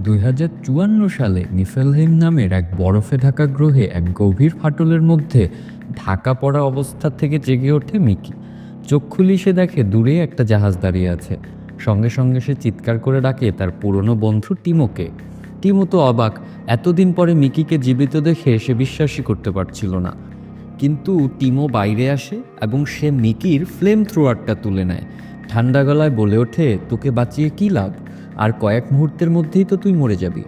দুই হাজার চুয়ান্ন সালে নিফেলহেইম নামের এক বরফে ঢাকা গ্রহে এক গভীর ফাটলের মধ্যে ঢাকা পড়া অবস্থা থেকে জেগে ওঠে মিকি। চোখ খুলি সে দেখে দূরে একটা জাহাজ দাঁড়িয়ে আছে। সঙ্গে সঙ্গে সে চিৎকার করে ডাকে তার পুরনো বন্ধু টিমোকে। টিমো তো অবাক, এতদিন পরে মিকিকে জীবিত দেখে সে বিশ্বাসই করতে পারছিল না। কিন্তু টিমো বাইরে আসে এবং সে মিকির ফ্লেম থ্রোয়ারটা তুলে নেয়। ঠান্ডা গলায় বলে ওঠে, তোকে বাঁচিয়ে কী লাভ? আর কয়েক মুহূর্তের মধ্যেই তো তুই মরে যাবি।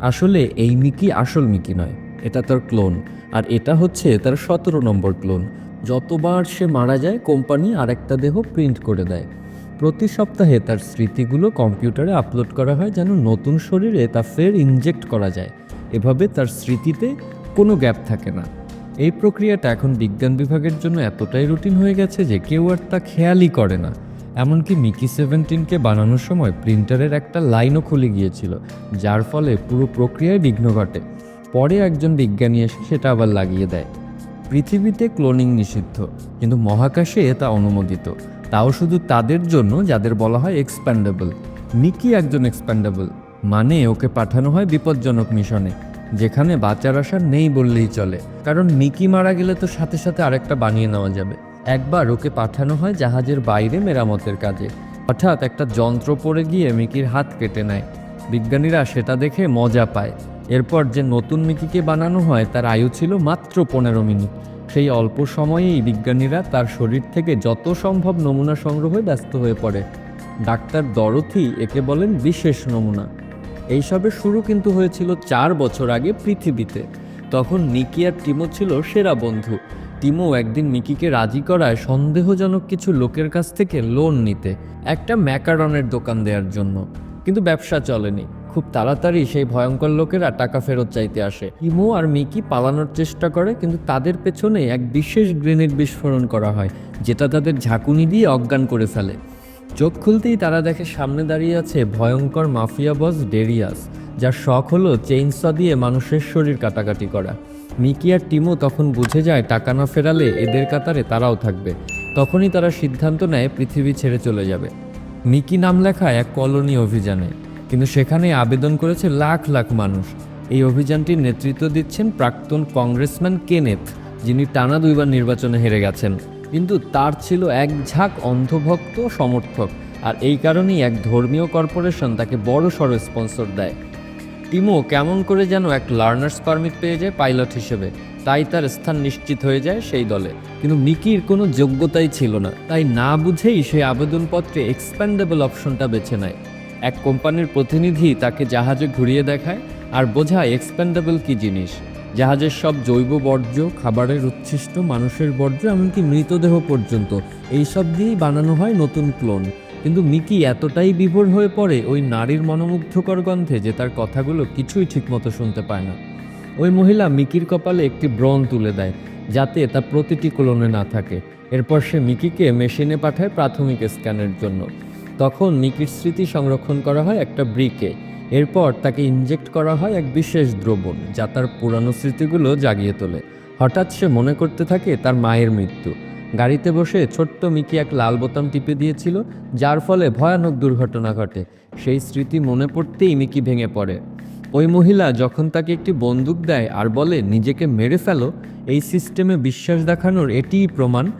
আসলে এই মিকি আসল মিকি নয়, এটা তার ক্লোন। আর এটা হচ্ছে তার সতেরো নম্বর ক্লোন। যতবার সে মারা যায়, কোম্পানি আরেকটা দেহ প্রিন্ট করে দেয়। প্রতি সপ্তাহে তার স্মৃতিগুলো কম্পিউটারে আপলোড করা হয় যেন নতুন শরীরে তা ফের ইনজেক্ট করা যায়। এভাবে তার স্মৃতিতে কোনো গ্যাপ থাকে না। এই প্রক্রিয়াটা এখন বিজ্ঞান বিভাগের জন্য এতটাই রুটিন হয়ে গেছে যে কেউ আর তা খেয়ালই করে না। এমনকি মিকি সেভেন্টিনকে বানানোর সময় প্রিন্টারের একটা লাইনও খুলে গিয়েছিল, যার ফলে পুরো প্রক্রিয়ায় বিঘ্ন ঘটে। পরে একজন বিজ্ঞানী এসে সেটা আবার লাগিয়ে দেয়। পৃথিবীতে ক্লোনিং নিষিদ্ধ, কিন্তু মহাকাশে তা অনুমোদিত। তাও শুধু তাদের জন্য, যাদের বলা হয় এক্সপ্যান্ডেবল মিকি একজন এক্সপ্যান্ডেবল মানে ওকে পাঠানো হয় বিপজ্জনক মিশনে, যেখানে বাঁচার আশা নেই বললেই চলে। কারণ মিকি মারা গেলে তো সাথে সাথে আরেকটা বানিয়ে নেওয়া যাবে। একবার ওকে পাঠানো হয় জাহাজের বাইরে মেরামতের কাজে। হঠাৎ একটা যন্ত্র পড়ে গিয়ে মিকির হাত কেটে নেয়। বিজ্ঞানীরা সেটা দেখে মজা পায়। এরপর যে নতুন মিকিকে বানানো হয়, তার আয়ু ছিল মাত্র পনেরো মিনিট। সেই অল্প সময়েই বিজ্ঞানীরা তার শরীর থেকে যত সম্ভব নমুনা সংগ্রহে ব্যস্ত হয়ে পড়ে। ডাক্তার দরথি একে বলেন বিশেষ নমুনা। এইসবের শুরু কিন্তু হয়েছিল চার বছর আগে পৃথিবীতে। তখন নিকি আর টিমো ছিল সেরা বন্ধু। টিমো একদিন মিকিকে রাজি করায় সন্দেহজনক কিছু লোকের কাছ থেকে লোন নিতে, একটা ম্যাকারনের দোকান দেওয়ার জন্য। কিন্তু ব্যবসা চলেনি। খুব তাড়াতাড়ি সেই ভয়ঙ্কর লোকেরা টাকা ফেরত চাইতে আসে। টিমো আর মিকি পালানোর চেষ্টা করে, কিন্তু তাদের পেছনে এক বিশেষ গ্রেনেড বিস্ফোরণ করা হয়, যেটা তাদের ঝাঁকুনি দিয়ে অজ্ঞান করে ফেলে। চোখ খুলতেই তারা দেখে সামনে দাঁড়িয়ে আছে ভয়ঙ্কর মাফিয়া বস ডেরিয়াস, যার শখ হলো চেইনস দিয়ে মানুষের শরীর কাটাকাটি করা। মিকি আর টিমও তখন বুঝে যায় টাকা না ফেরালে এদের কাতারে তারাও থাকবে। তখনই তারা সিদ্ধান্ত নেয় পৃথিবী ছেড়ে চলে যাবে। মিকি নাম লেখা এক কলোনি অভিযানে, কিন্তু সেখানে আবেদন করেছে লাখ লাখ মানুষ। এই অভিযানটির নেতৃত্ব দিচ্ছেন প্রাক্তন কংগ্রেসম্যান কেনেথ, যিনি টানা দুইবার নির্বাচনে হেরে গেছেন। কিন্তু তার ছিল এক ঝাঁক অন্ধভক্ত সমর্থক, আর এই কারণেই এক ধর্মীয় কর্পোরেশন তাকে বড় সড় স্পন্সর দেয়। টিমো কেমন করে যেন এক লার্নার্স পারমিট পেয়ে যায় পাইলট হিসেবে। তাই তার স্থান নিশ্চিত হয়ে যায় সেই দলে। কিন্তু মিকির কোনো যোগ্যতাই ছিল না। তাই না বুঝেই সেই আবেদনপত্রে এক্সপ্যান্ডেবল অপশনটা বেছে নেয়। এক কোম্পানির প্রতিনিধি তাকে জাহাজে ঘুরিয়ে দেখায় আর বোঝায় এক্সপ্যান্ডেবল কি জিনিস। জাহাজের সব জৈব বর্জ্য, খাবারের উচ্ছিষ্ট, মানুষের বর্জ্য, এমনকি মৃতদেহ পর্যন্ত। এইসব দিয়েই বানানো হয় নতুন ক্লোন কিন্তু মিকি এতটাই বিভোর হয়ে পড়ে ওই নারীর মনোমুগ্ধকর গন্ধে যে তার কথাগুলো কিছুই ঠিকমতো শুনতে পায় না। ওই মহিলা মিকির কপালে একটি ব্রণ তুলে দেয়, যাতে তা প্রতিটি কোলনে না থাকে। এরপর সে মিকিকে মেশিনে পাঠায় প্রাথমিক স্ক্যানের জন্য। তখন মিকির স্মৃতি সংরক্ষণ করা হয় একটা ব্রিকে। এরপর তাকে ইনজেক্ট করা হয় এক বিশেষ দ্রবণ, যা তার পুরানো স্মৃতিগুলো জাগিয়ে তোলে। হঠাৎ সে মনে করতে থাকে তার মায়ের মৃত্যু। গাড়িতে বসে ছোট্ট মিকি এক লাল বোতাম টিপে দিয়েছিল, যার ফলে ভয়ানক দুর্ঘটনা ঘটে। সেই স্মৃতি মনে পড়তেই মিকি ভেঙে পড়ে। ওই মহিলা যখন তাকে একটি বন্দুক দেয় আর বলে, নিজেকে মেরে ফেলো, এই সিস্টেমে বিশ্বাস দেখানোর এটিই প্রমাণ।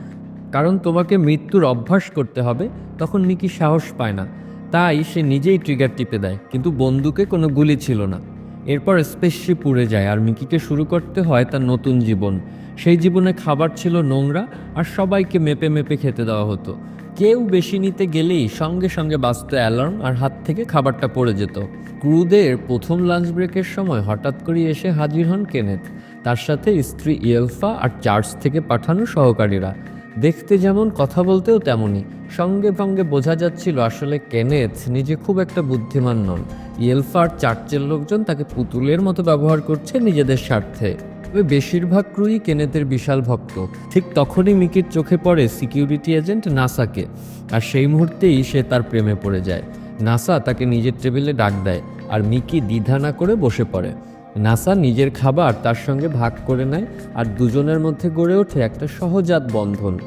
কারণ তোমাকে মৃত্যুর অভ্যাস করতে হবে, তখন মিকি সাহস পায় না। তাই সে নিজেই ট্রিগার টিপে দেয়, কিন্তু বন্দুকে কোনো গুলি ছিল না। এরপর স্পেসশিপ উড়ে যায় আর মিকিকে শুরু করতে হয় তার নতুন জীবন। সেই জীবনে খাবার ছিল নোংরা আর সবাইকে মেপে মেপে খেতে দেওয়া হতো। কেউ বেশি নিতে গেলেই সঙ্গে সঙ্গে বাঁচত অ্যালার্ম আর হাত থেকে খাবারটা পড়ে যেত। ক্রুদের প্রথম লাঞ্চ ব্রেকের সময় হঠাৎ করে এসে হাজির হন কেনেথ। তার সাথে স্ত্রী ইয়েলফা আর চার্চ থেকে পাঠানো সহকারীরা। দেখতে যেমন কথা বলতেও তেমনই। সঙ্গে সঙ্গে বোঝা যাচ্ছিল আসলে কেনেথ নিজে খুব একটা বুদ্ধিমান নন। ইয়েলফা আর চার্চের লোকজন তাকে পুতুলের মতো ব্যবহার করছে নিজেদের স্বার্থে। তবে বেশিরভাগ ক্রুই কেনেতের বিশাল ভক্ত। ঠিক তখনই মিকির চোখে পড়ে সিকিউরিটি এজেন্ট নাসাকে। আর সেই মুহূর্তেই সে তার প্রেমে পড়ে যায়। নাসা তাকে নিজের টেবিলে ডাক দেয় আর মিকি দ্বিধা না করে বসে পড়ে। নাসা নিজের খাবার তার সঙ্গে ভাগ করে নেয় আর দুজনের মধ্যে গড়ে ওঠে একটা সহজাত বন্ধন।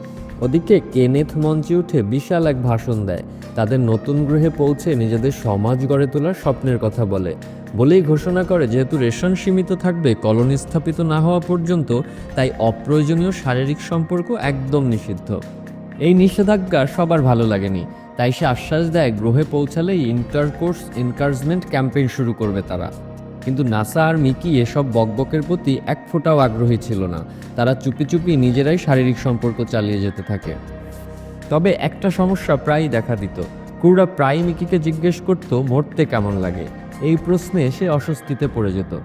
ওদিকে কেনেথ মঞ্চে উঠে বিশাল এক ভাষণ দেয়। তাদের নতুন গ্রহে পৌঁছে নিজেদের সমাজ গড়ে তোলার স্বপ্নের কথা বলে। বলেই ঘোষণা করে, যেহেতু রেশন সীমিত থাকবে, কলোনি স্থাপিত না হওয়া পর্যন্ত তাই অপ্রয়োজনীয় শারীরিক সম্পর্ক একদম নিষিদ্ধ। এই নিষেধাজ্ঞা সবার ভালো লাগেনি। তাই সে আশ্বাস দেয়, গ্রহে পৌঁছালেই ইন্টারকোর্স এনকারেজমেন্ট ক্যাম্পেইন শুরু করবে তারা। কিন্তু নাসা আর মিকি এসব বকবকের প্রতি এক ফোঁটাও আগ্রহী ছিল না। তারা চুপি চুপি নিজেরাই শারীরিক সম্পর্ক চালিয়ে যেতে থাকে। তবে একটা সমস্যা প্রায়ই দেখা দিত। ক্রুরা প্রায় মিকিকে জিজ্ঞেস করত, মরতে কেমন লাগে? এই প্রশ্নে সে অস্বস্তিতে পড়ে যেত।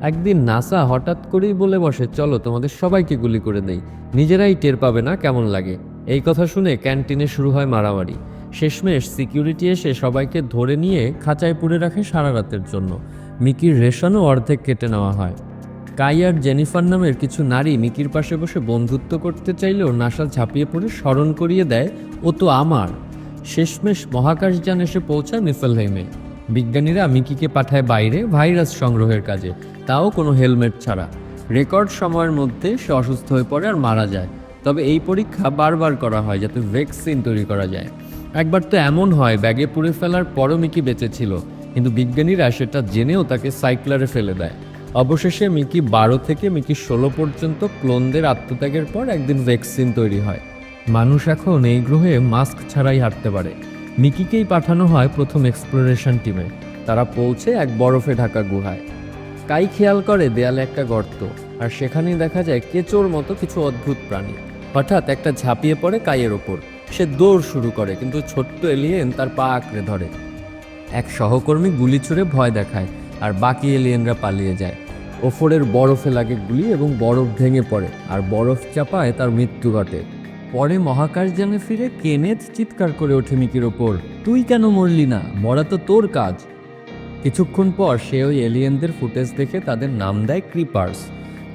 একদিন নাসা হঠাৎ করেই বলে বসে, চলো, তোমাদের সবাইকে গুলি করে দেই। নিজেরাই টের পাবে না কেমন লাগে। এই কথা শুনে ক্যান্টিনে শুরু হয় মারামারি। শেষমেশ সিকিউরিটি এসে সবাইকে ধরে নিয়ে খাঁচায় পুড়ে রাখে সারা রাতের জন্য। মিকির রেশনও অর্ধেক কেটে নেওয়া হয়। কাই আর জেনিফার নামের কিছু নারী মিকির পাশে বসে বন্ধুত্ব করতে চাইলেও নাসা ঝাঁপিয়ে পড়ে স্মরণ করিয়ে দেয়, ও তো আমার। শেষমেশ মহাকাশযান এসে পৌঁছায় নিফেলহেইমে বিজ্ঞানীরা মিকিকে পাঠায় বাইরে ভাইরাস সংগ্রহের কাজে, তাও কোনো হেলমেট ছাড়া। রেকর্ড সময়ের মধ্যে সে অসুস্থ হয়ে পড়ে আর মারা যায়। তবে এই পরীক্ষা বারবার করা হয় যাতে ভ্যাকসিন তৈরি করা যায়। একবার তো এমন হয়, ব্যাগে পুড়ে ফেলার পরও মিকি বেঁচে ছিল। কিন্তু বিজ্ঞানীরা সেটা জেনেও তাকে সাইক্লারে ফেলে দেয়। অবশেষে মিকি বারো থেকে মিকি ষোলো পর্যন্ত ক্লোনদের আত্মত্যাগের পর একদিন ভ্যাকসিন তৈরি হয়। মানুষ এখন এই গ্রহে মাস্ক ছাড়াই হাঁটতে পারে। মিকিকেই পাঠানো হয় প্রথম এক্সপ্লোরেশন টিমে তারা পৌঁছে এক বরফে ঢাকা গুহায়। কাই খেয়াল করে দেয়ালে একটা গর্ত, আর সেখানেই দেখা যায় কেচোর মতো কিছু অদ্ভুত প্রাণী। হঠাৎ একটা ঝাঁপিয়ে পড়ে কাইয়ের ওপর। সে দৌড় শুরু করে, কিন্তু ছোট্ট এলিয়েন তার পা আঁকড়ে ধরে। এক সহকর্মী গুলি ছুড়ে ভয় দেখায়, আর বাকি এলিয়েনরা পালিয়ে যায়। ওফরের বরফে লাগে গুলি এবং বরফ ভেঙে পড়ে, আর বরফ চাপায় তার মৃত্যু ঘটে। পরে মহাকাশ মহাকাশযানে ফিরে কেনেথ চিৎকার করে ওঠে মিকির ওপর, তুই কেন মরলি না? মরা তো তোর কাজ। কিছুক্ষণ পর সে ওই এলিয়েনদের ফুটেজ দেখে তাদের নাম দেয় ক্রিপার্স।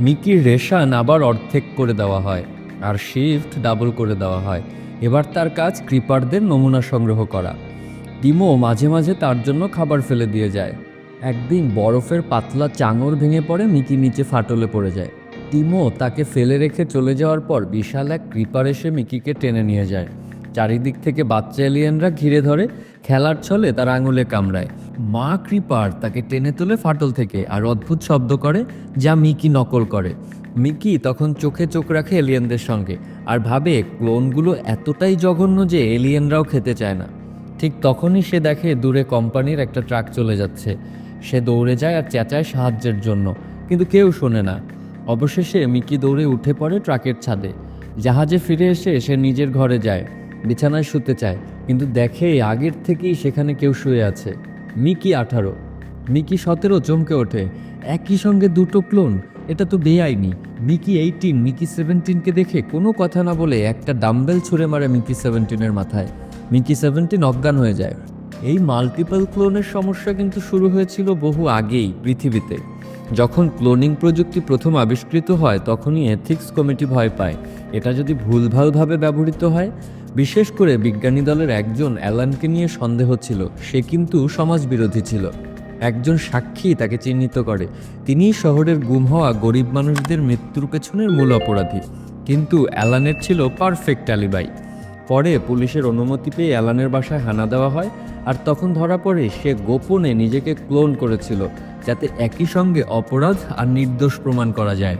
মিকির রেশান আবার অর্ধেক করে দেওয়া হয় আর শিফট ডাবল করে দেওয়া হয়। এবার তার কাজ ক্রিপারদের নমুনা সংগ্রহ করা। টিমো মাঝে মাঝে তার জন্য খাবার ফেলে দিয়ে যায়। একদিন বরফের পাতলা চাঙর ভেঙে পড়ে মিকি নিচে ফাটলে পড়ে যায়। টিমো তাকে ফেলে রেখে চলে যাওয়ার পর বিশাল এক ক্রিপার এসে মিকিকে টেনে নিয়ে যায়। চারিদিক থেকে বাচ্চা এলিয়েনরা ঘিরে ধরে, খেলার ছলে তার আঙুলে কামড়ায়। মা ক্রিপার তাকে টেনে তোলে ফাটল থেকে আর অদ্ভুত শব্দ করে যা মিকি নকল করে। মিকি তখন চোখে চোখ রাখে এলিয়েনদের সঙ্গে আর ভাবে ক্লোনগুলো এতটাই জঘন্য যে এলিয়েনরাও খেতে চায় না। ঠিক তখনই সে দেখে দূরে কোম্পানির একটা ট্রাক চলে যাচ্ছে। সে দৌড়ে যায় আর চেঁচায় সাহায্যের জন্য, কিন্তু কেউ শোনে না। অবশেষে মিকি দৌড়ে উঠে পড়ে ট্রাকের ছাদে। জাহাজে ফিরে এসে সে নিজের ঘরে যায়, বিছানায় শুতে চায়, কিন্তু দেখে আগের থেকেই সেখানে কেউ শুয়ে আছে। মিকি আঠারো। মিকি সতেরো, চমকে ওঠে। একই সঙ্গে দুটো ক্লোন, এটা তো বেআইনি। মিকি এইটিন মিকি সেভেন্টিনকে দেখে কোনো কথা না বলে একটা ডাম্বেল ছুঁড়ে মারে মিকি সেভেন্টিনের মাথায়। মিকি সেভেন্টিন অজ্ঞান হয়ে যায়। এই মাল্টিপল ক্লোনের সমস্যা কিন্তু শুরু হয়েছিল বহু আগেই পৃথিবীতে। যখন ক্লোনিং প্রযুক্তি প্রথম আবিষ্কৃত হয়, তখনই এথিক্স কমিটি ভয় পায়। এটা যদি ভুলভালভাবে ব্যবহৃত হয়? বিশেষ করে বিজ্ঞানী দলের একজন অ্যালানকে নিয়ে সন্দেহ ছিল। সে কিন্তু সমাজবিরোধী ছিল। একজন সাক্ষী তাকে চিহ্নিত করে। তিনিই শহরের গুম হওয়া গরিব মানুষদের মৃত্যুর পেছনের মূল অপরাধী। কিন্তু অ্যালানের ছিল পারফেক্ট অ্যালিবাই। পরে পুলিশের অনুমতি পেয়ে অ্যালানের বাসায় হানা দেওয়া হয়, আর তখন ধরা পড়ে সে গোপনে নিজেকে ক্লোন করেছিল। যাতে একই সঙ্গে অপরাধ আর নির্দোষ প্রমাণ করা যায়।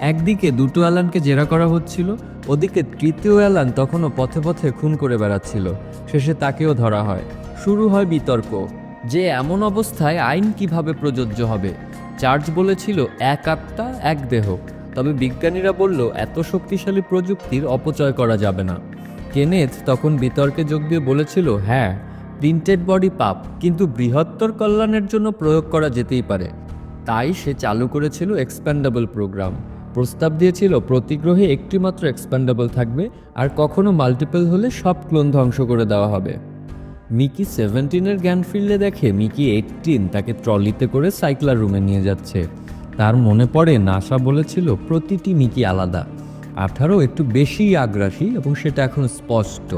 একদিকে দুটো অ্যালানকে জেরা করা হচ্ছিল, ওদিকে তৃতীয় অ্যালান তখনও পথে পথে খুন করে বেড়াচ্ছিল, শেষে তাকেও ধরা হয়। শুরু হয় বিতর্ক, যে এমন অবস্থায় আইন কীভাবে প্রযোজ্য হবে? চার্জ বলেছিল, এক আত্মা, এক দেহ। তবে বিজ্ঞানীরা বলল, এত শক্তিশালী প্রযুক্তির অপচয় করা যাবে না। কেনেথ তখন বিতর্কে যোগ দিয়ে বলেছিল হ্যাঁ প্রিন্টেড বডি পাপ কিন্তু বৃহত্তর কল্যাণের জন্য প্রয়োগ করা যেতেই পারে। তাই সে চালু করেছিল এক্সপ্যান্ডেবল প্রোগ্রাম প্রস্তাব দিয়েছিল, প্রতি গ্রহে একটি মাত্র এক্সপ্যান্ডেবল থাকবে আর কখনো মাল্টিপল হলে সব ক্লোন ধ্বংস করে দেওয়া হবে। মিকি সেভেন্টিনের জ্ঞান ফিরলে দেখে মিকি এইটিন তাকে ট্রলিতে করে সাইক্লার রুমে নিয়ে যাচ্ছে। তার মনে পড়ে নাসা বলেছিল, প্রতিটি মিকি আলাদা। আঠারো একটু বেশি আগ্রাসী এবং সেটা এখন স্পষ্ট।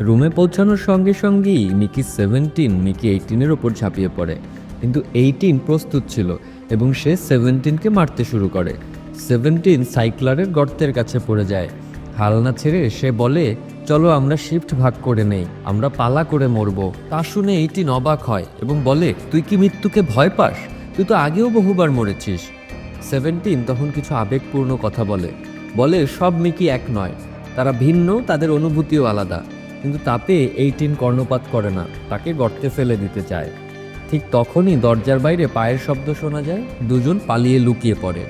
রুমে পৌঁছানোর সঙ্গে সঙ্গেই মিকি সেভেন্টিন মিকি এইটিনের ওপর ঝাঁপিয়ে পড়ে। কিন্তু এইটিন প্রস্তুত ছিল এবং সে সেভেন্টিনকে মারতে শুরু করে। সেভেন্টিন সাইক্লারের গর্তের কাছে পড়ে যায়। হালনা ছেড়ে সে বলে, চলো আমরা শিফট ভাগ করে নেই, আমরা পালা করে মরবো। তা শুনে এইটিন অবাক হয় এবং বলে, তুই কি মৃত্যুকে ভয় পাস? তুই তো আগেও বহুবার মরেছিস। সেভেন্টিন তখন কিছু আবেগপূর্ণ কথা বলে। বলে, সব মিকি এক নয়। তারা ভিন্ন, তাদের অনুভূতিও আলাদা। কিন্তু তাতে এইটিন কর্ণপাত করে না, তাকে গর্তে ফেলে দিতে চায়। ঠিক তখনই দরজার বাইরে পায়ের শব্দ শোনা যায়, দুজন পালিয়ে লুকিয়ে পড়ে।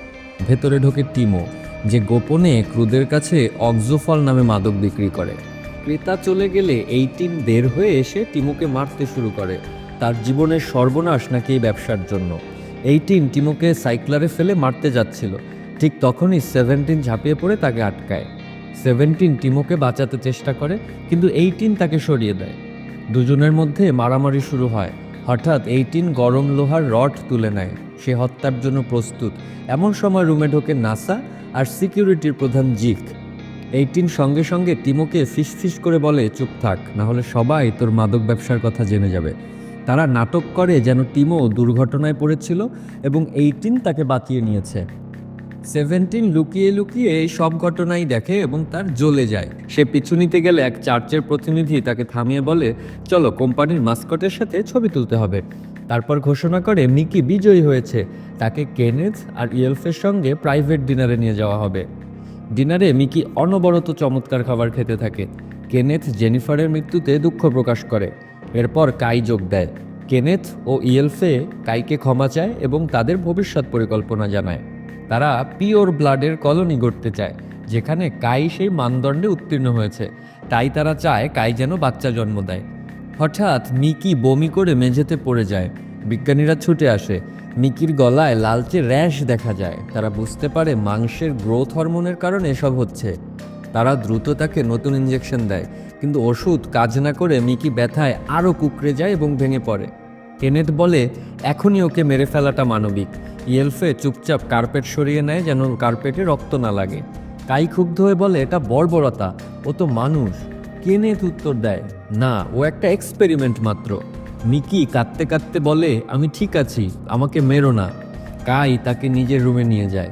ভেতরে ঢোকে টিমো যে গোপনে ক্রুদের কাছে অক্সোফল নামে মাদক বিক্রি করে। ক্রেতা চলে গেলে এই টিম বের হয়ে এসে টিমোকে মারতে শুরু করে। তার জীবনের সর্বনাশ নাকি এই ব্যবসার জন্য। এই টিম টিমোকে সাইক্লারে ফেলে মারতে যাচ্ছিল। ঠিক তখনই সেভেন্টিন ঝাঁপিয়ে পড়ে তাকে আটকায়। সেভেন্টিন টিমোকে বাঁচাতে চেষ্টা করে, কিন্তু এইটিন তাকে সরিয়ে দেয়। দুজনের মধ্যে মারামারি শুরু হয়। হঠাৎ এইটিন গরম লোহার রড তুলে নেয়। সে হত্যার জন্য প্রস্তুত। এমন সময় রুমে ঢোকে নাসা আর সিকিউরিটির প্রধান জিক। এইটিন সঙ্গে সঙ্গে টিমোকে ফিস ফিস করে বলে, চুপ থাক না হলে সবাই তোর মাদক ব্যবসার কথা জেনে যাবে। তারা নাটক করে যেন টিমো দুর্ঘটনায় পড়েছিল এবং এইটিন তাকে বাঁচিয়ে নিয়েছে। সেভেন্টিন লুকিয়ে লুকিয়ে এই সব ঘটনাই দেখে এবং তার জ্বলে যায়। সে পিছু নিতে গেলে এক চার্চের প্রতিনিধি তাকে থামিয়ে বলে, চলো, কোম্পানির মাস্কটের সাথে ছবি তুলতে হবে। তারপর ঘোষণা করে মিকি বিজয়ী হয়েছে। তাকে কেনেথ আর ইয়েলফের সঙ্গে প্রাইভেট ডিনারে নিয়ে যাওয়া হবে। ডিনারে মিকি অনবরত চমৎকার খাবার খেতে থাকে। কেনেথ জেনিফারের মৃত্যুতে দুঃখ প্রকাশ করে। এরপর কাই যোগ দেয়। কেনেথ ও ইয়েলফে কাইকে ক্ষমা চায় এবং তাদের ভবিষ্যৎ পরিকল্পনা জানায়। তারা পিওর ব্লাডের কলোনি গড়তে চায়, যেখানে কাই সেই মানদণ্ডে উত্তীর্ণ হয়েছে। তাই তারা চায় কাই যেন বাচ্চা জন্ম দেয়। হঠাৎ মিকি বমি করে মেঝেতে পড়ে যায়। বিজ্ঞানীরা ছুটে আসে। মিকির গলায় লালচে র্যাশ দেখা যায়। তারা বুঝতে পারে মাংসের গ্রোথ হরমোনের কারণে এসব হচ্ছে। তারা দ্রুত তাকে নতুন ইঞ্জেকশন দেয়, কিন্তু ওষুধ কাজ না করে মিকি ব্যথায় আরও কুকড়ে যায় এবং ভেঙে পড়ে। কেনেট বলে, এখনই ওকে মেরে ফেলাটা মানবিক। ইয়েলফে চুপচাপ কার্পেট সরিয়ে নেয় যেন কার্পেটে রক্ত না লাগে। কাই ক্ষুব্ধ হয়ে বলে, এটা বর্বরতা, ও তো মানুষ। কেনেথ উত্তর দেয়, না, ও একটা এক্সপেরিমেন্ট মাত্র। মিকি কাঁদতে কাঁদতে বলে, আমি ঠিক আছি, আমাকে মেরো না। কাই তাকে নিজের রুমে নিয়ে যায়।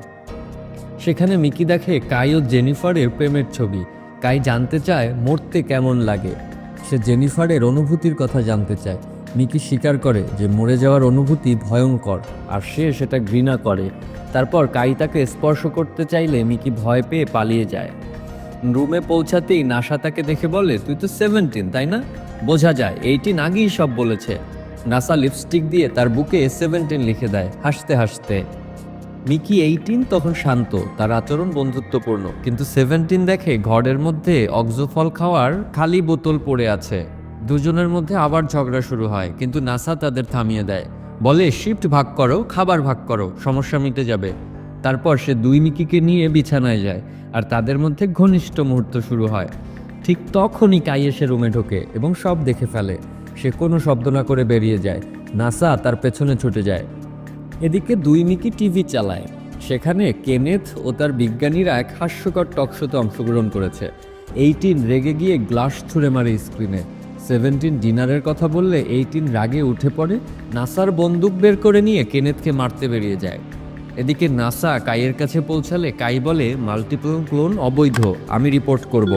সেখানে মিকি দেখে কাই ও জেনিফারের প্রেমের ছবি। কাই জানতে চায়, মরতে কেমন লাগে? সে জেনিফারের অনুভূতির কথা জানতে চায়। মিকি স্বীকার করে যে মরে যাওয়ার অনুভূতি ভয়ঙ্কর। আর সে সেটা ঘৃণা করে। তারপর কাই তাকে স্পর্শ করতে চাইলে মিকি ভয় পেয়ে পালিয়ে যায়। রুমে পৌঁছাতেই নাসা তাকে দেখে বলে, তুই তো সেভেন্টিন তাই না? বোঝা যায় এইটিন আগেই সব বলেছে। নাসা লিপস্টিক দিয়ে তার বুকে সেভেন্টিন লিখে দেয়, হাসতে হাসতে। মিকি এইটিন তখন শান্ত, তার আচরণ বন্ধুত্বপূর্ণ। কিন্তু সেভেন্টিন দেখে ঘরের মধ্যে অক্সোফল খাওয়ার খালি বোতল পড়ে আছে। দুজনের মধ্যে আবার ঝগড়া শুরু হয়, কিন্তু নাসা তাদের থামিয়ে দেয়। বলে শিফট ভাগ করো, খাবার ভাগ করো, সমস্যা মিটে যাবে। তারপর সে দুই মিকিকে নিয়ে বিছানায় যায়, আর তাদের মধ্যে ঘনিষ্ঠ মুহূর্ত শুরু হয়। ঠিক তখনই কাই এসে রুমে ঢোকে এবং সব দেখে ফেলে। সে কোনো শব্দ না করে বেরিয়ে যায়। নাসা তার পেছনে ছুটে যায়। এদিকে দুই মিকি টিভি চালায়। সেখানে কেনেথ ও তার বিজ্ঞানীরা এক হাস্যকর টকশোতে অংশগ্রহণ করেছে। এইটিন রেগে গিয়ে গ্লাস ছুঁড়ে মারে স্ক্রিনে। সেভেন্টিন ডিনারের কথা বললে এইটিন রাগে উঠে পড়ে, নাসার বন্দুক বের করে নিয়ে কেনেথকে মারতে বেরিয়ে যায়। এদিকে নাসা কাইয়ের কাছে পৌঁছালে কাই বলে, মাল্টিপল ক্লোন অবৈধ, আমি রিপোর্ট করব।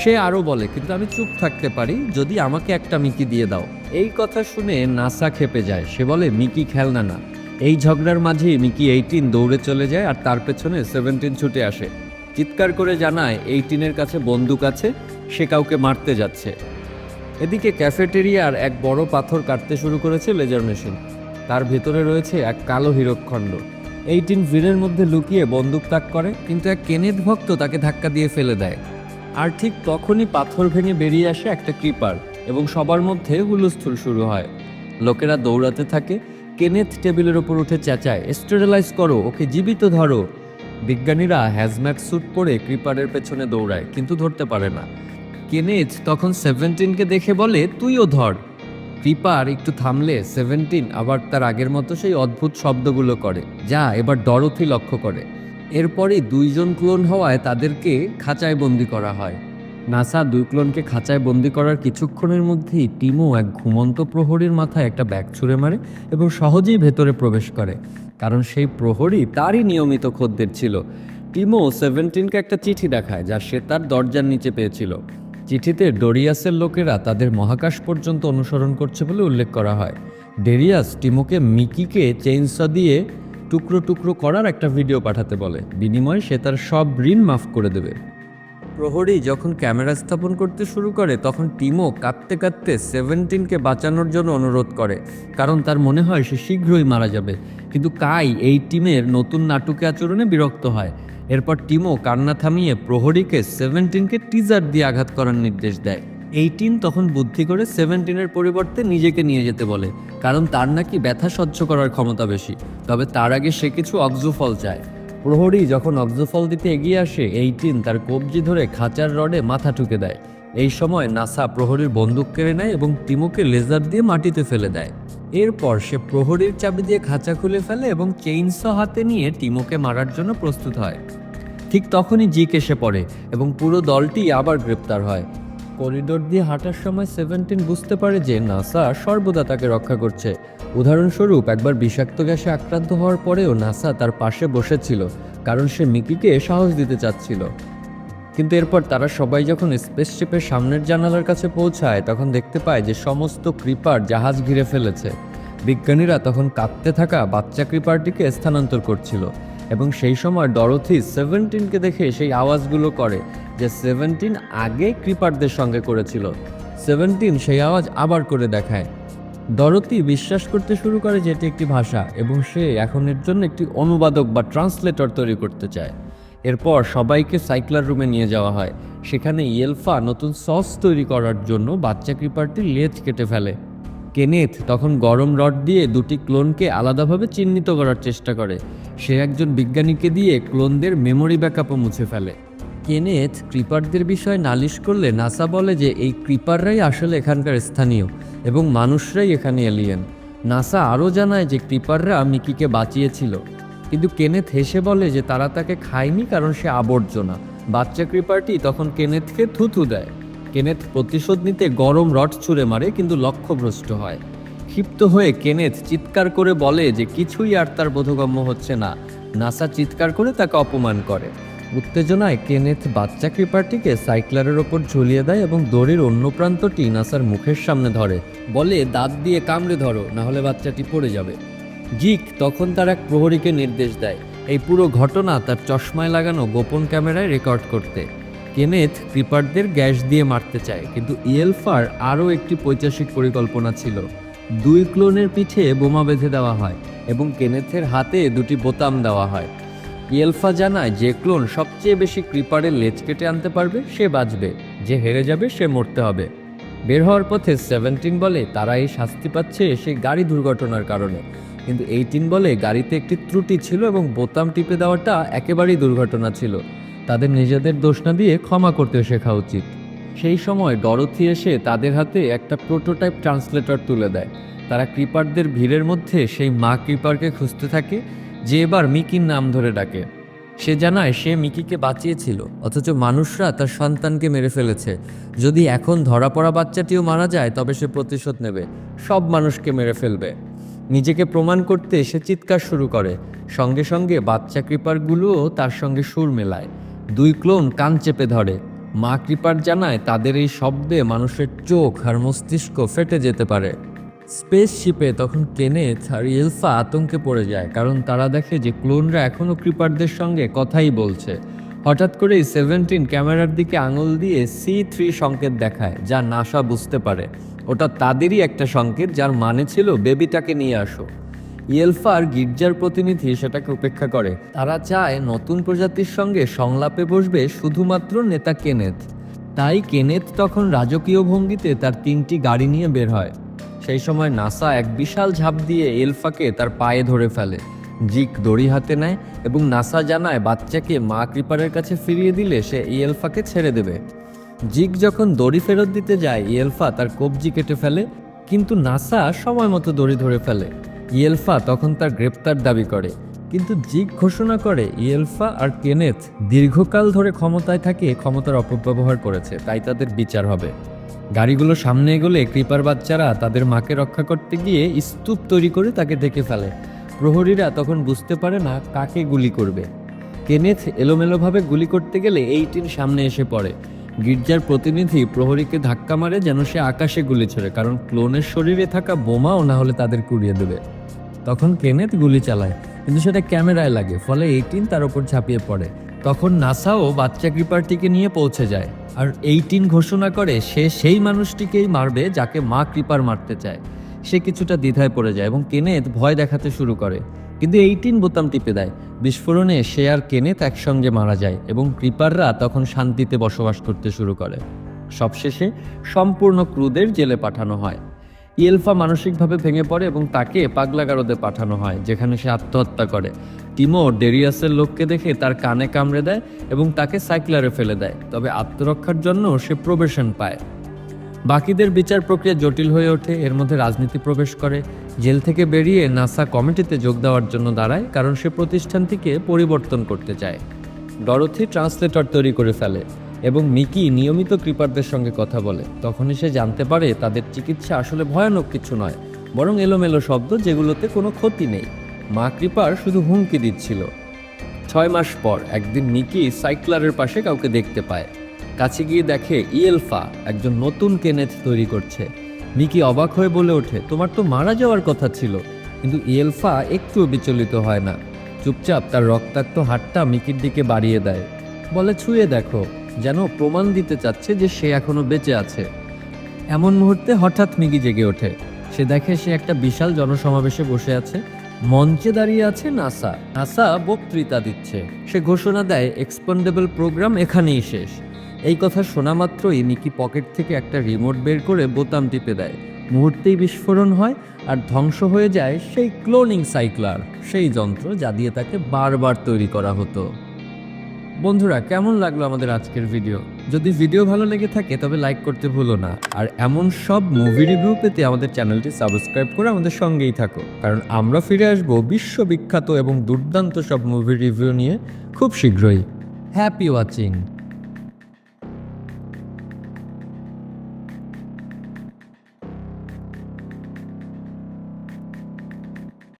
সে আরও বলে, কিন্তু আমি চুপ থাকতে পারি, যদি আমাকে একটা মিকি দিয়ে দাও। এই কথা শুনে নাসা খেপে যায়। সে বলে, মিকি খেলনা না। এই ঝগড়ার মাঝেই মিকি এইটিন দৌড়ে চলে যায় আর তার পেছনে সেভেন্টিন ছুটে আসে। চিৎকার করে জানায়, এইটিনের কাছে বন্দুক আছে, সে কাউকে মারতে যাচ্ছে। এদিকে ক্যাফেটেরিয়ার এক বড় পাথর কাটতে শুরু করেছে লেজার মেশিন। তার ভেতরে রয়েছে এক কালো হীরকখণ্ড। এইটিন ভিড়ের মধ্যে লুকিয়ে বন্দুক তাক করে, কিন্তু এক কেনেট ভক্ত তাকে ধাক্কা দিয়ে ফেলে দেয়। আর ঠিক তখনই পাথর ভেঙে বেরিয়ে আসে একটা ক্রিপার এবং সবার মধ্যে হুলস্থুল শুরু হয়। লোকেরা দৌড়াতে থাকে, কেনেথ টেবিলের ওপর উঠে চেঁচায়, স্টেরিলাইজ করো, ওকে জীবিত ধরো। বিজ্ঞানীরা হ্যাজম্যাট স্যুট পরে ক্রিপারের পেছনে দৌড়ায়, কিন্তু ধরতে পারে না। কেনেথ তখন সেভেন্টিনকে দেখে বলে, তুইও ধর। ক্রিপার একটু থামলে সেভেন্টিন আবার তার আগের মতো সেই অদ্ভুত শব্দগুলো করে, যা এবার ডরথি লক্ষ্য করে। এরপরে দুইজন ক্লোন হওয়ায় তাদেরকে খাঁচায় বন্দি করা হয়। নাসা দুই ক্লোনকে খাঁচায় বন্দি করার কিছুক্ষণের মধ্যেই টিমো এক ঘুমন্ত প্রহরীর মাথায় একটা ব্যাগ ছুঁড়ে মারে এবং সহজেই ভেতরে প্রবেশ করে, কারণ সেই প্রহরী তারই নিয়মিত খদ্দের ছিল। টিমো সেভেন্টিনকে একটা চিঠি দেখায়, যা সে তার দরজার নিচে পেয়েছিল। চিঠিতে ডোরিয়াসের লোকেরা তাদের মহাকাশ পর্যন্ত অনুসরণ করছে বলে উল্লেখ করা হয়। ডেরিয়াস টিমোকে মিকিকে চেইনস দিয়ে টুকরো টুকরো করার একটা ভিডিও পাঠাতে বলে। বিনিময়ে সে তার সব ঋণ মাফ করে দেবে। প্রহরী যখন ক্যামেরা স্থাপন করতে শুরু করে, তখন টিমো কাঁদতে কাঁদতে সেভেন্টিনকে বাঁচানোর জন্য অনুরোধ করে, কারণ তার মনে হয় সে শীঘ্রই মারা যাবে। কিন্তু কাই এই টিমের নতুন নাটকে আচরণে বিরক্ত হয়। এরপর টিমও কান্না থামিয়ে প্রহরীকে সেভেন্টিনকে টিজার দিয়ে আঘাত করার নির্দেশ দেয়। এইটিন তখন বুদ্ধি করে সেভেন্টিনের পরিবর্তে নিজেকে নিয়ে যেতে বলে, কারণ তার নাকি ব্যথা সহ্য করার ক্ষমতা বেশি। তবে তার আগে সে কিছু অক্সুফল চায়। প্রহরী যখন অক্সফল দিতে এগিয়ে আসে এইটিন তার কবজি ধরে খাঁচার রডে মাথা ঠুকে দেয়। এই সময় নাসা প্রহরীর বন্দুক কেড়ে নেয় এবং টিমোকে লেজার দিয়ে মাটিতে ফেলে দেয়। এরপর সে প্রহরীর চাবি দিয়ে খাঁচা খুলে ফেলে এবং চেইনস হাতে নিয়ে টিমোকে মারার জন্য প্রস্তুত হয়। ঠিক তখনই জিক এসে পড়ে এবং পুরো দলটি আবার গ্রেপ্তার হয়। করিডোর দিয়ে হাঁটার সময় সেভেন্টিন বুঝতে পারে যে নাসা সর্বদা তাকে রক্ষা করছে। উদাহরণস্বরূপ, একবার বিষাক্ত গ্যাসে আক্রান্ত হওয়ার পরেও নাসা তার পাশে বসেছিল, কারণ সে মিকিকে সাহস দিতে চাচ্ছিল। কিন্তু এরপর তারা সবাই যখন স্পেসশিপের সামনের জানালার কাছে পৌঁছায়, তখন দেখতে পায় যে সমস্ত ক্রিপার জাহাজ ঘিরে ফেলেছে। বিজ্ঞানীরা তখন কাঁদতে থাকা বাচ্চা ক্রিপারটিকে স্থানান্তর করছিল এবং সেই সময় ডরথি সেভেন্টিনকে দেখে সেই আওয়াজগুলো করে যে সেভেন্টিন আগে ক্রিপারদের সঙ্গে করেছিল। সেভেন্টিন সেই আওয়াজ আবার করে দেখায়। ডরথি বিশ্বাস করতে শুরু করে যে এটি একটি ভাষা এবং সে এখন এর জন্য একটি অনুবাদক বা ট্রান্সলেটর তৈরি করতে চায়। এরপর সবাইকে সাইক্লার রুমে নিয়ে যাওয়া হয়। সেখানে ইয়েলফা নতুন সস তৈরি করার জন্য বাচ্চা ক্রিপারটি লেজ কেটে ফেলে। কেনেথ তখন গরম রড দিয়ে দুটি ক্লোনকে আলাদাভাবে চিহ্নিত করার চেষ্টা করে। সে একজন বিজ্ঞানীকে দিয়ে ক্লোনদের মেমোরি ব্যাকআপও মুছে ফেলে। কেনেথ ক্রিপারদের বিষয়ে নালিশ করলে নাসা বলে যে এই ক্রিপাররাই আসলে এখানকার স্থানীয় এবং মানুষরাই এখানে এলিয়েন। নাসা আরও জানায় যে ক্রিপাররা মিকিকে বাঁচিয়েছিল। কিন্তু কেনেথ হেসে বলে যে তারা তাকে খায়নি কারণ সে আবর্জনা। বাচ্চা ক্রিপারটি তখন কেনেথকে থুথু দেয়। কেনেথ প্রতিশোধ নিতে গরম রড ছুঁড়ে মারে, কিন্তু লক্ষ্যভ্রষ্ট হয়। ক্ষিপ্ত হয়ে কেনেথ চিৎকার করে বলে যে কিছুই আর তার বোধগম্য হচ্ছে না। নাসা চিৎকার করে তাকে অপমান করে। উত্তেজনায় কেনেথ বাচ্চা ক্রিপারটিকে সাইক্লারের ওপর ঝুলিয়ে দেয় এবং দড়ির অন্য প্রান্তটি নাসার মুখের সামনে ধরে। বলে, দাঁত দিয়ে কামড়ে ধরো, নাহলে বাচ্চাটি পড়ে যাবে। জিক তখন তার এক প্রহরীকে নির্দেশ দেয়। এই পুরো ঘটনা তার চশমায় লাগানো গোপন ক্যামেরায় রেকর্ড করতে। কেনেথ ক্রিপারদের গ্যাস দিয়ে মারতে চায়, কিন্তু ইয়েলফার আরও একটি পৈচাসিক পরিকল্পনা ছিল। দুই ক্লোনের পিঠে বোমা বেঁধে দেওয়া হয় এবং কেনেথের হাতে দুটি বোতাম দেওয়া হয়। ইয়েলফা জানায়, যে ক্লোন সবচেয়ে বেশি ক্রিপারের লেজ কেটে আনতে পারবে, সে বাঁচবে। যে হেরে যাবে, সে মরতে হবে। বের হওয়ার পথে সেভেন্টিন বলে তারা এই শাস্তি পাচ্ছে সেই গাড়ি দুর্ঘটনার কারণে। কিন্তু এইটিন বলে গাড়িতে একটি ত্রুটি ছিল এবং বোতাম টিপে দেওয়াটা একেবারেই দুর্ঘটনা ছিল। তাদের নিজেদের দোষ না দিয়ে ক্ষমা করতে শেখা উচিত। সেই সময় ডরথি এসে তাদের হাতে একটা প্রোটোটাইপ ট্রান্সলেটর তুলে দেয়। তারা ক্রিপারদের ভিড়ের মধ্যে সেই মা ক্রিপারকে খুঁজতে থাকে, যে এবার মিকির নাম ধরে ডাকে। সে জানায় সে মিকিকে বাঁচিয়েছিল, অথচ মানুষরা তার সন্তানকে মেরে ফেলেছে। যদি এখন ধরা পড়া বাচ্চাটিও মারা যায়, তবে সে প্রতিশোধ নেবে। সব মানুষকে মেরে ফেলবে। নিজেকে প্রমাণ করতে সে চিৎকার শুরু করে। সঙ্গে সঙ্গে বাচ্চা ক্রিপারগুলোও তার সঙ্গে সুর মেলায়। দুই ক্লোন কান চেপে ধরে। মা ক্রিপার জানায় তাদের এই শব্দে মানুষের চোখ আর মস্তিষ্ক ফেটে যেতে পারে। স্পেস শিপে তখন কেনেথ আর ইলফা আতঙ্কে পড়ে যায়, কারণ তারা দেখে যে ক্লোনরা এখনও ক্রিপারদের সঙ্গে কথাই বলছে। হঠাৎ করেই সেভেন্টিন ক্যামেরার দিকে আঙুল দিয়ে সি থ্রি সংকেত দেখায়, যা নাসা বুঝতে পারে। ওটা তাদেরই একটা সংকেত, যার মানে ছিল, বেবিটাকে নিয়ে আসো। ইয়েলফার গির্জার প্রতিনিধি সেটাকে উপেক্ষা করে। তারা চায় নতুন প্রজাতির সঙ্গে সংলাপে বসবে শুধুমাত্র নেতা কেনেথ। তাই কেনেথ তখন রাজকীয় ভঙ্গিতে তার তিনটি গাড়ি নিয়ে বের হয়। সেই সময় নাসা এক বিশাল ঝাঁপ দিয়ে এলফাকে তার পায়ে ধরে ফেলে। জিক দড়ি হাতে নেয় এবং নাসা জানায়, বাচ্চাকে মা ক্রিপারের কাছে ফিরিয়ে দিলে সে ইয়েলফাকে ছেড়ে দেবে। জিক যখন দড়ি ফেরত দিতে যায় ইয়েলফা তার কবজি কেটে ফেলে, কিন্তু নাসা সময় মতো দড়ি ধরে ফেলে। ইয়েলফা তখন তার গ্রেপ্তার দাবি করে। কিন্তু জিক ঘোষণা করে ইয়েলফা আর কেনেথ দীর্ঘকাল ধরে ক্ষমতায় থাকে, ক্ষমতার অপব্যবহার করেছে, তাই তাদের বিচার হবে। গাড়িগুলো সামনে এগোলে কৃপার বাচ্চারা তাদের মাকে রক্ষা করতে গিয়ে স্তূপ তৈরি করে তাকে ডেকে ফেলে। প্রহরীরা তখন বুঝতে পারে না কাকে গুলি করবে। কেনেথ এলোমেলোভাবে গুলি করতে গেলে এইটিন সামনে এসে পড়ে। গির্জার প্রতিনিধি প্রহরীকে ধাক্কা মারে যেন সে আকাশে গুলি ছোড়ে, কারণ ক্লোনের শরীরে থাকা বোমাও না হলে তাদের কুড়িয়ে দেবে। তখন কেনেথ গুলি চালায়, কিন্তু সেটা ক্যামেরায় লাগে, ফলে এইটিন তার উপর ঝাঁপিয়ে পড়ে। তখন নাসাও বাচ্চা ক্রিপারটিকে নিয়ে পৌঁছে যায়, আর এইটিন ঘোষণা করে সে সেই মানুষটিকেই মারবে যাকে মা কৃপার মারতে চায়। সে কিছুটা দ্বিধায় পড়ে যায় এবং কেনেথ ভয় দেখাতে শুরু করে। কিন্তু এইটিন বোতাম টিপে দেয়। বিস্ফোরণে সে আর কেনেথ একসঙ্গে মারা যায় এবং ক্রিপাররা তখন শান্তিতে বসবাস করতে শুরু করে। সবশেষে সম্পূর্ণ ক্রুদের জেলে পাঠানো হয়। ইয়েলফা মানসিকভাবে ভেঙে পড়ে এবং তাকে পাগলাগারদে পাঠানো হয়, যেখানে সে আত্মহত্যা করে। টিমো ডেরিয়াসের লোককে দেখে তার কানে কামড়ে দেয় এবং তাকে সাইক্লারে ফেলে দেয়, তবে আত্মরক্ষার জন্য সে প্রবেশন পায়। বাকিদের বিচার প্রক্রিয়া জটিল হয়ে ওঠে, এর মধ্যে রাজনীতি প্রবেশ করে। জেল থেকে বেরিয়ে নাসা কমিটিতে যোগ দেওয়ার জন্য দাঁড়ায়, কারণ সে প্রতিষ্ঠানটিকে পরিবর্তন করতে চায়। ডরথি ট্রান্সলেটর তৈরি করে ফেলে এবং মিকি নিয়মিত ক্রিপারদের সঙ্গে কথা বলে। তখনই সে জানতে পারে তাদের চিকিৎসা আসলে ভয়ানক কিছু নয়, বরং এলোমেলো শব্দ যেগুলোতে কোনো ক্ষতি নেই। মা ক্রিপার শুধু হুমকি দিচ্ছিল। ছয় মাস পর একদিন মিকি সাইক্লারের পাশে কাউকে দেখতে পায়। কাছে গিয়ে দেখে ইয়েলফা একজন নতুন কেনেথ তৈরি করছে। মিকি অবাক হয়ে বলে ওঠে, তোমার তো মারা যাওয়ার কথা ছিল। কিন্তু ইয়েলফা একটুও বিচলিত হয় না। চুপচাপ তার রক্তাক্ত হাতটা মিকির দিকে বাড়িয়ে দেয়। বলে, ছুঁয়ে দেখো, যেন প্রমাণ দিতে চাচ্ছে যে সে এখনও বেঁচে আছে। এমন মুহূর্তে হঠাৎ মিকি জেগে ওঠে। সে দেখে সে একটা বিশাল জনসমাবেশে বসে আছে। মঞ্চে দাঁড়িয়ে আছে নাসা। নাসা বক্তৃতা দিচ্ছে। সে ঘোষণা দেয়, এক্সপেন্ডেবল প্রোগ্রাম এখানেই শেষ। এই কথা শোনা মাত্রই নিকি পকেট থেকে একটা রিমোট বের করে বোতাম টিপে দেয়। মুহূর্তেই বিস্ফোরণ হয় আর ধ্বংস হয়ে যায় সেই ক্লোনিং সাইক্লার সেই যন্ত্র যা দিয়ে তাকে বারবার তৈরি করা হতো। বন্ধুরা, কেমন লাগল আমাদের আজকের ভিডিও? যদি ভিডিও ভালো লেগে থাকে তবে লাইক করতে ভুলো না। আর এমন সব মুভি রিভিউ পেতে আমাদের চ্যানেলটি সাবস্ক্রাইব করে আমাদের সঙ্গেই থাকো। কারণ আমরা ফিরে আসব বিশ্ববিখ্যাত এবং দুর্দান্ত সব মুভি রিভিউ নিয়ে খুব শীঘ্রই। Happy watching